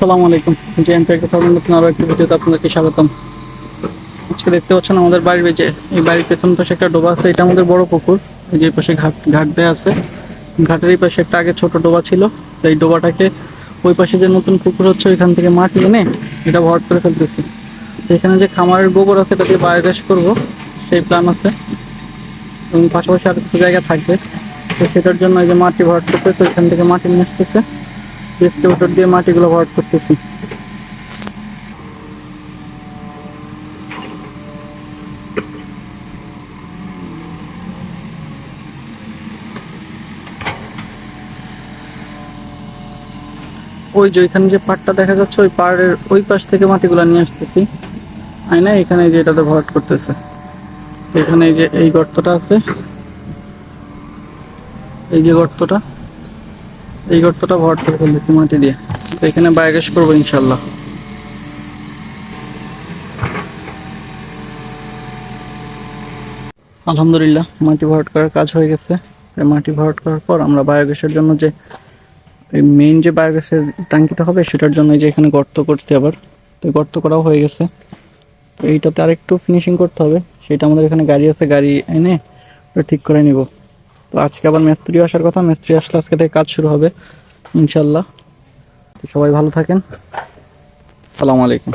আসসালামু আলাইকুম। এমপি একটা প্রবলেম নতুন আরও একটি ভিডিওতে আপনাদেরকে স্বাগতম। আজকে দেখতে পাচ্ছেন আমাদের বাড়ির যে, এই বাড়ির পেছন পাশে একটা ডোবা আছে, এটা আমাদের বড় পুকুর। যে পাশে ঘাট ঘাট দেয়া আছে। ঘাটের এই পাশে একটা আগে ছোট ডোবা ছিল। এই ডোবাটাকে ওই পাশে যে নতুন পুকুর হচ্ছে, ওইখান থেকে মাটি এনে এটা ভর করে ফেলতেছি। এখানে যে খামারের গোবর আছে, এটা দিয়ে বায়োগ্যাস করব। সেই প্ল্যান আছে। এবং পাশাপাশি আর কিছু জায়গা থাকবে। তো সেটার জন্য যে মাটি ভর করতেছে, ওইখান থেকে মাটি নিয়ে আসতেছে। এক্সকেভেটর দিয়ে মাটিগুলো ভরাট করতেছি। ওই যে ওইখানে যে পাড়টা দেখা যাচ্ছে, ওই পাড়ের ওই পাশ থেকে মাটিগুলো নিয়ে আসতেছি। আয়না এখানে যে এটাতে ভরাট করতেছে। এখানে যে এই গর্তটা আছে। এই যে গর্তটা। এই গর্তটা ভরাট করে ফেলতেছি মাটি দিয়ে। তো এখানে বায়োগ্যাস করব ইনশাল্লাহ। আলহামদুলিল্লাহ, মাটি ভরাট করার কাজ হয়ে গেছে। মাটি ভরাট করার পর আমরা বায়োগ্যাসের জন্য যে মেইন যে বায়োগ্যাসের ট্যাঙ্কিটা হবে, সেটার জন্য যে এখানে গর্ত করছি আবার। তো গর্ত করাও হয়ে গেছে। তো এইটাতে আরেকটু ফিনিশিং করতে হবে। সেটা আমাদের এখানে গাড়ি আছে, গাড়ি এনে ঠিক করে নিব। তো আজকে আবার মিস্ত্রি আসার কথা, মিস্ত্রি আসলে আজকে থেকে কাজ শুরু হবে, ইনশাল্লাহ। তো সবাই ভালো থাকেন। সালামু আলাইকুম।